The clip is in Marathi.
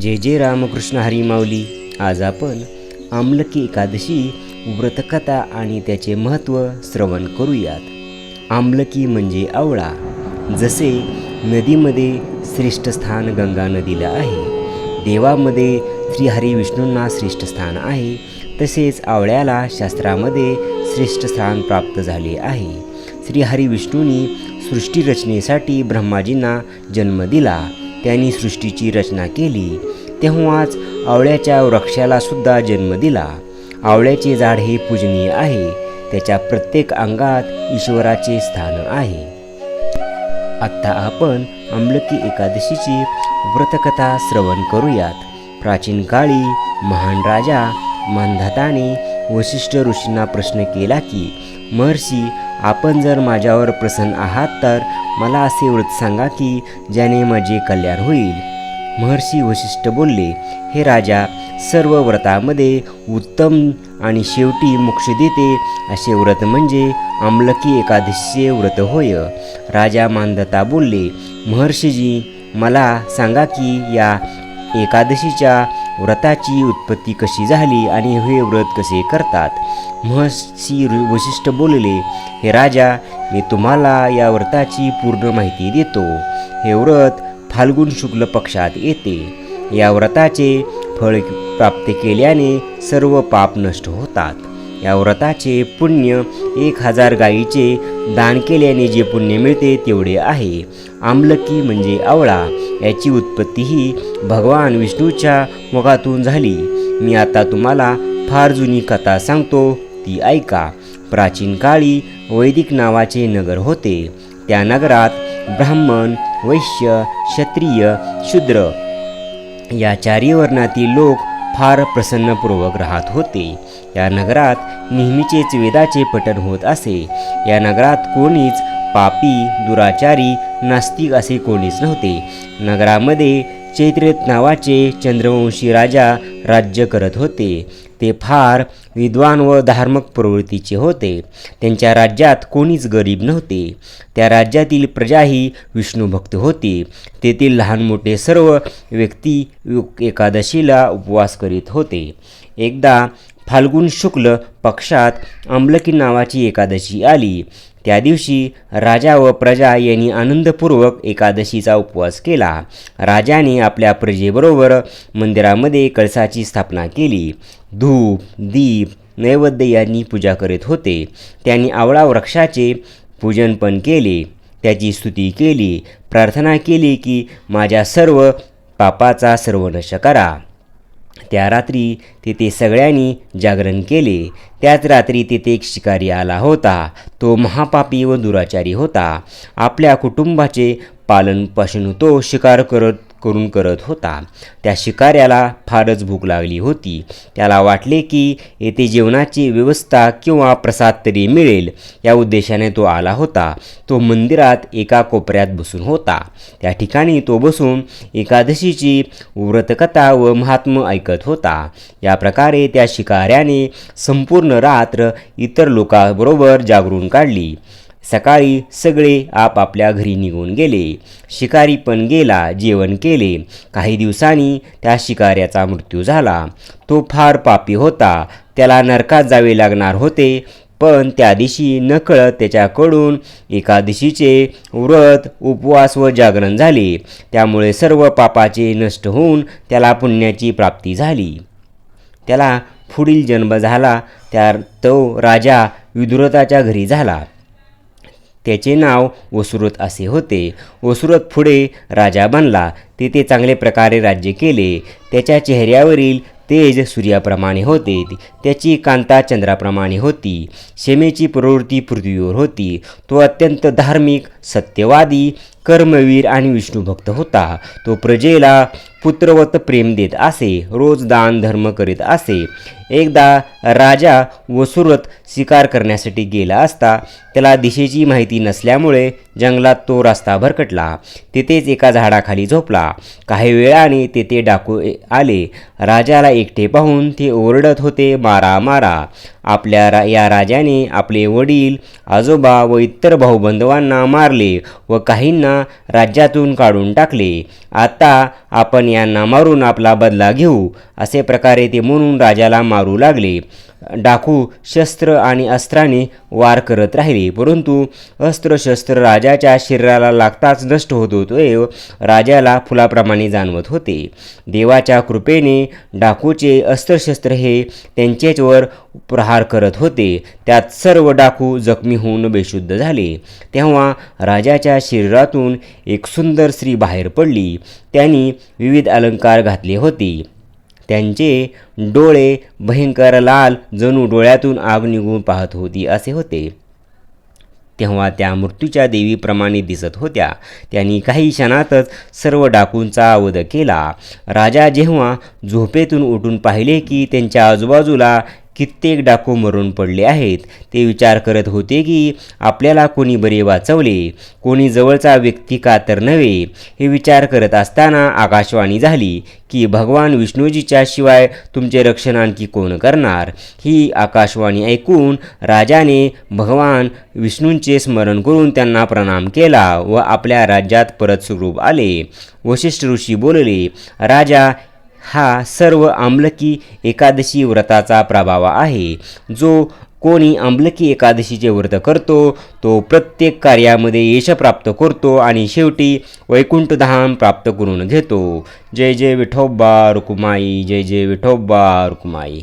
जे जे रामकृष्ण हरीमाऊली आज आपण आमलकी एकादशी व्रतकथा आणि त्याचे महत्त्व श्रवण करूयात. आमलकी म्हणजे आवळा जसे नदीमध्ये श्रेष्ठ स्थान गंगा नदीला आहे देवामध्ये श्रीहरी विष्णूंना श्रेष्ठ स्थान आहे तसेच आवळ्याला शास्त्रामध्ये श्रेष्ठ स्थान प्राप्त झाले आहे. श्रीहरी विष्णूंनी सृष्टीरचनेसाठी ब्रह्माजींना जन्म दिला. त्यांनी सृष्टीची रचना केली तेव्हाच आवळ्याच्या वृक्षाला सुद्धा जन्म दिला. आवळ्याचे झाड हे पूजनीय आहे त्याच्या प्रत्येक अंगात ईश्वराचे स्थान आहे. आत्ता आपण अमलकी एकादशीची व्रतकथा श्रवण करूयात. प्राचीन काळी महान राजा मानधाताने वशिष्ठ ऋषींना प्रश्न केला की महर्षी आपण जर माझ्यावर प्रसन्न आहात तर मला असे व्रत सांगा की ज्याने माझे कल्याण होईल. महर्षी वशिष्ठ बोलले हे राजा सर्व व्रतामध्ये उत्तम आणि शेवटी मोक्ष देते असे व्रत म्हणजे आमलकी एकादशीचे व्रत होय. राजा मानदत्ता बोलले महर्षीजी मला सांगा की या एकादशीच्या व्रताची उत्पत्ती कशी झाली आणि हे व्रत कसे करतात? महर्षी वशिष्ठ बोलले हे राजा मी तुम्हाला या व्रताची पूर्ण माहिती देतो. हे व्रत फाल्गुन शुक्ल पक्षात येते. या व्रताचे फळ प्राप्त केल्याने सर्व पाप नष्ट होतात. या व्रताचे पुण्य एक हजार गायीचे दान केल्याने जे पुण्य मिळते तेवढे आहे. आमलकी म्हणजे आवळा याची उत्पत्ती ही भगवान विष्णूच्या मुखातून झाली. मी आता तुम्हाला फार जुनी कथा सांगतो ती ऐका. प्राचीन काळी वैदिक नावाचे नगर होते. त्या नगरात ब्राह्मण वैश्य क्षत्रिय शूद्र या चारी वर्णातील लोक फार प्रसन्नपूर्वक राहत होते. या नगरात नेहमीचेच वेदाचे पठण होत असे. या नगरात कोणीच पापी दुराचारी नास्तिक असे कोणीच नव्हते. नगरामध्ये चैत्रेत नावाचे चंद्रवंशी राजा राज्य करत होते. ते फार विद्वान व धार्मिक प्रवृत्तीचे होते. त्यांच्या राज्यात कोणीच गरीब नव्हते. त्या राज्यातील प्रजाही विष्णुभक्त होती. तेथील लहान मोठे सर्व व्यक्ती एकादशीला उपवास करीत होते. एकदा फाल्गुन शुक्ल पक्षात आमलकी नावाची एकादशी आली. त्या दिवशी राजा व प्रजा यांनी आनंदपूर्वक एकादशीचा उपवास केला. राजाने आपल्या प्रजेबरोबर मंदिरामध्ये कळसाची स्थापना केली. धूप दीप नैवेद्य यांनी पूजा करीत होते. त्यांनी आवळा वृक्षाचे पूजन पण केले. त्याची स्तुती केली. प्रार्थना केली की माझ्या सर्व पापाचा सर्वनश करा. त्या रात्री तेथे सगळ्यांनी जागरण केले. त्याच रात्री तेथे एक शिकारी आला होता. तो महापापी व दुराचारी होता. आपल्या कुटुंबाचे पालनपोषण तो शिकार करत करून करत होता. त्या शिकाऱ्याला फारच भूक लागली होती. त्याला वाटले की येथे जेवणाची व्यवस्था किंवा प्रसाद तरी मिळेल. या उद्देशाने तो आला होता. तो मंदिरात एका कोपऱ्यात बसून होता. त्या ठिकाणी तो बसून एकादशीची व्रतकथा व महात्म ऐकत होता. या प्रकारे त्या शिकाऱ्याने संपूर्ण रात्र इतर लोकांबरोबर जागरून काढली. सकाळी सगळे आपापल्या घरी निघून गेले. शिकारी पण गेला जेवण केले. काही दिवसांनी त्या शिकाऱ्याचा मृत्यू झाला. तो फार पापी होता. त्याला नरकात जावे लागणार होते पण त्या दिवशी नकळत त्याच्याकडून एकादशीचे व्रत उपवास व जागरण झाले. त्यामुळे सर्व पापाचे नष्ट होऊन त्याला पुण्याची प्राप्ती झाली. त्याला पुढील जन्म झाला. त्या तो राजा विदुरताच्या घरी झाला. त्याचे नाव वसुरत असे होते. वसुरत पुढे राजा बनला. तेथे चांगले प्रकारे राज्य केले. त्याच्या चेहऱ्यावरील तेज सूर्याप्रमाणे होते. त्याची कांता चंद्राप्रमाणे होती. शेमेची प्रवृत्ती पृथ्वीवर होती. तो अत्यंत धार्मिक सत्यवादी कर्मवीर आणि विष्णुभक्त होता. तो प्रजेला पुत्रवत प्रेम देत असे रोज दान धर्म करीत असे. एकदा राजा वसुरत शिकार करण्यासाठी गेला असता त्याला दिशेची माहिती नसल्यामुळे जंगलात तो रस्ता भरकटला. तेथेच एका झाडाखाली झोपला. काही वेळाने तेथे डाकू ए- आले. राजाला एकटे पाहून ते ओरडत होते मारा मारा. आपल्या रा या राजाने आपले वडील आजोबा व इतर भाऊबंधवांना मारले व काहींना यांना राज्यातून काढून टाकले. आता आपण यांना मारून आपला बदला घेऊ असे प्रकारे ते म्हणून राजाला मारू लागले. डाकू शस्त्र आणि अस्त्राने वार करत राहिले. परंतु अस्त्रशस्त्र राजाच्या शरीराला लागताच नष्ट होत होते राजाला फुलाप्रमाणे जाणवत होते. देवाच्या कृपेने डाकूचे अस्त्रशस्त्र हे त्यांचेचवर प्रहार करत होते. त्यात सर्व डाकू जखमी होऊन बेशुद्ध झाले. तेव्हा राजाच्या शरीरातून एक सुंदर स्त्री बाहेर पडली. त्यांनी विविध अलंकार घातले होते. त्यांचे डोळे भयंकर लाल जणू डोळ्यातून आग निघून पाहत होती असे होते. तेव्हा त्या मृत्यूच्या देवीप्रमाणे दिसत होत्या. त्यांनी काही क्षणातच सर्व डाकूंचा अवध केला. राजा जेव्हा झोपेतून उठून पाहिले की त्यांच्या आजूबाजूला कित्येक डाकू मरून पडले आहेत. ते विचार करत होते की आपल्याला कोणी बरे वाचवले? कोणी जवळचा व्यक्ती का तर नव्हे? हे विचार करत असताना आकाशवाणी झाली की भगवान विष्णूजीच्या शिवाय तुमचे रक्षण आणखी कोण करणार? ही आकाशवाणी ऐकून राजाने भगवान विष्णूंचे स्मरण करून त्यांना प्रणाम केला व आपल्या राज्यात परत स्वरूप आले. वशिष्ठ ऋषी बोलले राजा हा सर्व आमलकी एकादशी व्रताचा प्रभाव आहे. जो कोणी आंबलकी एकादशीचे व्रत करतो तो प्रत्येक कार्यामध्ये यश प्राप्त करतो आणि शेवटी वैकुंठधाम प्राप्त करून घेतो. जय जय विठोबा रुकुमाई जय जय विठोबा रुकुमाई.